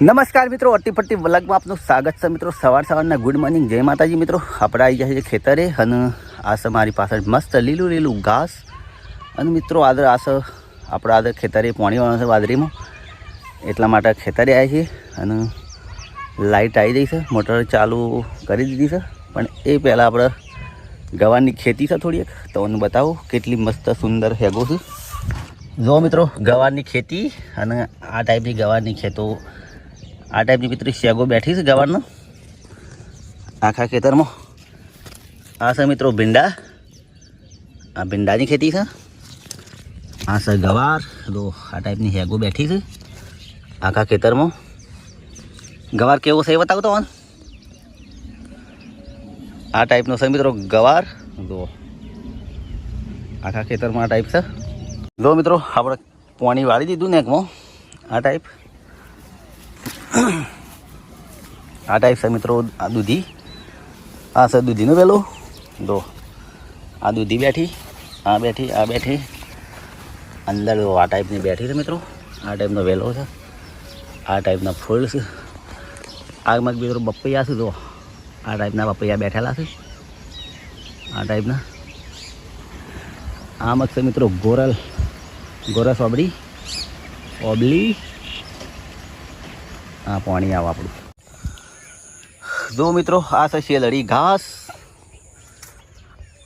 નમસ્કાર મિત્રો, અટ્ટીપટ્ટી વ્લગમાં આપનું સ્વાગત છે મિત્રો. સવાર સવારના ગુડ મોર્નિંગ. જય માતાજી મિત્રો. આપણે આવી ગયા છે ખેતરે અને આ છે મારી પાછળ મસ્ત લીલું લીલું ઘાસ. અને મિત્રો, આદર આ છે આપણે આદર ખેતરે પાણી છે વાદળીમાં. એટલા માટે ખેતરે આવી છીએ અને લાઇટ આવી ગઈ છે. મોટર ચાલુ કરી દીધી છે. પણ એ પહેલાં આપણે ગવારની ખેતી છે થોડી એક. તો તમને બતાવું કેટલી મસ્ત સુંદર હેગો છે. જો મિત્રો, ગવારની ખેતી અને આ ટાઈપની ગવારની ખેતો આ ટાઈપની મિત્રો શેગો બેઠી છે ગવારનો આખા ખેતરમાં? આ છે મિત્રો ભીંડા. આ ભીંડાની ખેતી છે. આ છે ગવાર. તો આ ટાઈપની હેગો બેઠી છે. આખા ખેતરમાં. ગવાર કેવો છે એ બતાવતો મને. આ ટાઈપનો છે મિત્રો ગવાર. જો આખા ખેતરમાં આ ટાઈપ છે. જો મિત્રો, આપણે પાણી વાળી દીધું ને એકમાં. આ ટાઈપ આ ટાઈપ છે મિત્રો આ દૂધી. આ છે દૂધીનું પેલું જો, આ દૂધી બેઠી, આ બેઠી આ બેઠી. અંદર આ ટાઈપની બેઠી છે મિત્રો. આ ટાઈપનો વેલો છે. આ ટાઈપના ફૂલ છે. આગમાં મિત્રો બપૈયા છે, જો. આ ટાઈપના બપૈયા બેઠેલા છે. આ ટાઈપના આમ છે મિત્રો ગોરલ. ગોરસ ઓબડી ઓબલી. આ પાણી આવે આપણું જો મિત્રો, આ છે શેલડી ઘાસ.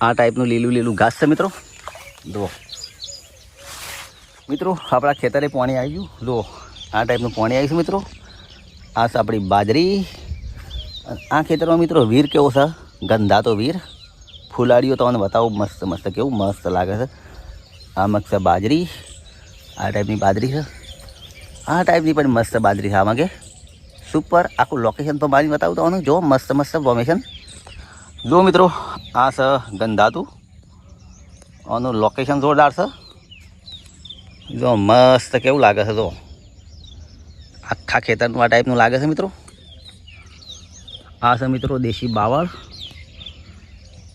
આ ટાઈપનું લીલું લીલું ઘાસ છે મિત્રો. જુઓ મિત્રો, આપણા ખેતરે પાણી આવી ગયું. જુઓ આ ટાઈપનું પાણી આવ્યું છે મિત્રો. આ છે આપણી બાજરી. આ ખેતરમાં મિત્રો વીર કેવો છે? ગંધાતો વીર. ફૂલાડીઓ તમને બતાવું મસ્ત મસ્ત કેવું મસ્ત લાગે છે. આ છે બાજરી. આ ટાઈપની બાજરી છે. આ ટાઈપની પણ મસ્ત બાજરી છે આમાં કે. સુપર આખું લોકેશન તો મારી બતાવું તમને. જો, મસ્ત મસ્ત ફોર્મેશન જો મિત્રો, આ છે ગંધાતું. આનું લોકેશન જોરદાર છે. જો, મસ્ત કેવું લાગે છે, જો. આખા ખેતરનું આ ટાઈપનું લાગે છે, મિત્રો. આ છે મિત્રો દેશી બાવળ.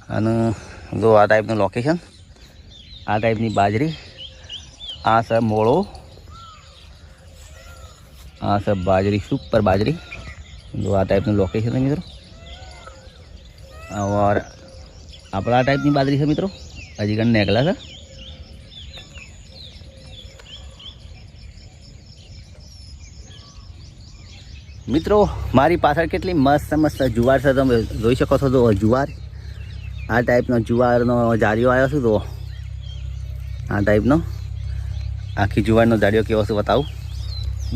અને જો આ ટાઈપનું લોકેશન આ ટાઈપની બાજરી. આ છે મોળો. આ છે બાજરી, સુપર બાજરી. જો આ ટાઈપનું લોકેશન છે મિત્રો. ઓર આપણા આ ટાઈપની બાજરી છે મિત્રો. હજી કણ નેકલા છે. મિત્રો, મારી પાછળ કેટલી મસ્ત મસ્ત જુવાર છે. તમે જોઈ શકો છો તો જુવાર. આ ટાઈપનો જુવારનો જારીઓ આવ્યો છું તો આ ટાઈપનો આખી જુવારનો જાડીઓ કેવો છે, બતાવું.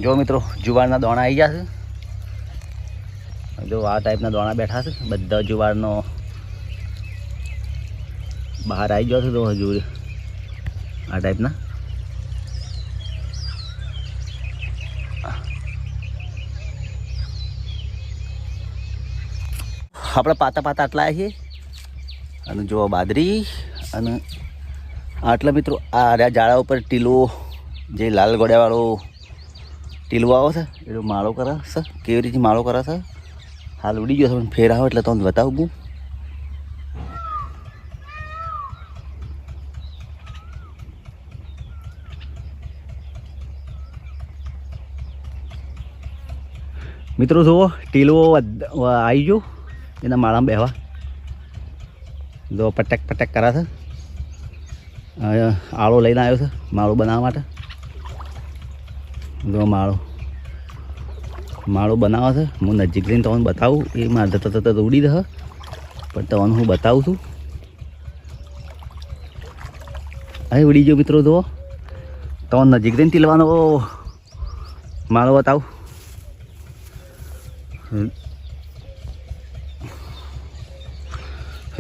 જો મિત્રો, જુવારના દોણા આવી ગયા છે. જો આ ટાઈપના દોણા બેઠા છે. બધા જુવારનો બહાર આવી ગયો છે તો હજુ આ ટાઈપના આપણે પાતા પાતા આટલા છીએ અને જો બાદરી અને આટલા મિત્રો આ ઝાડા ઉપર ટીલો, જે લાલ ગોળ્યાવાળો ટીલું આવો છે? એટલો માળો કરે કેવી રીતે માળો કરે હાલ ઉડી ગયો છે, પણ ફેર આવે એટલે તમને બતાવું હું મિત્રો જુઓ ટીલો આવી ગયો. એના માળામાં બેહવા. જો પટેક પટેક કરાશે આળો લઈને આવ્યો છે, માળો બનાવવા માટે. જો માળો. માળો બનાવો છે. હું નજીક લઈને તમને બતાવું. એ મારે જતા જતા ઉડી દે પણ તમને હું બતાવું છું. અહીં ઉડી ગયો મિત્રો, જુઓ. તમને નજીક લઈને તિલવાનો માળો બતાવું.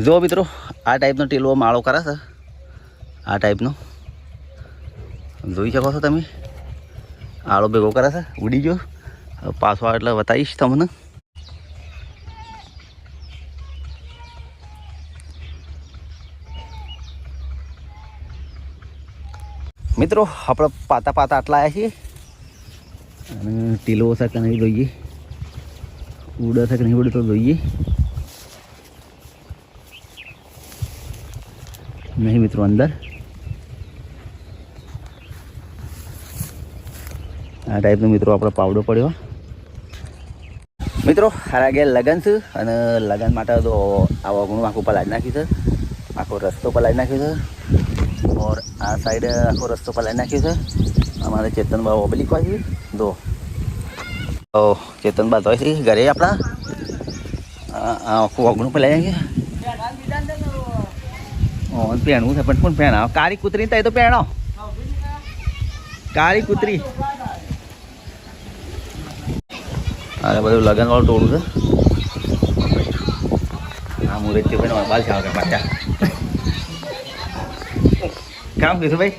જુઓ મિત્રો, આ ટાઈપનો ટીલવો માળો કરે છે. આ ટાઈપનો. જોઈ શકો છો તમે? આળો ભેગો કરે છે, ઉડી ગયો. પાછો એટલે બતાવીશ તમને. મિત્રો, આપણે પાતા પાતા આટલા આવ્યા છીએ. અને ટીલો છે કે નહીં જોઈએ. ઉડે છે કે નહીં ઉડે તો જોઈએ. નહીં મિત્રો, અંદર. આ ટાઈપનો મિત્રો આપણે પાવડો પડ્યો. મિત્રો હારા ગયા લગન છે અને લગન માટે તો આ વગણું આખું પલાળી નાખ્યું છે. આખો રસ્તો પલાળી નાખ્યો છે. ઓર આ સાઈડ આખો રસ્તો પલાળી નાખ્યો છે. અમારે ચેતનબા ઓબલી છે. દો તો ચેતનબા તો છે ઘરે આપણા? આખું વગણું પલાળી નાખ્યું ઓન પહેણવું છે, પણ કોણ પહેણાવ કાળી કૂતરી તો તો પહેણો કાળી કૂતરી. અરે બધું લગન વાળું ટોળું છે. આ મુરત છે ભાઈ બાલ છે પાછા. કામ કીધું ભાઈ?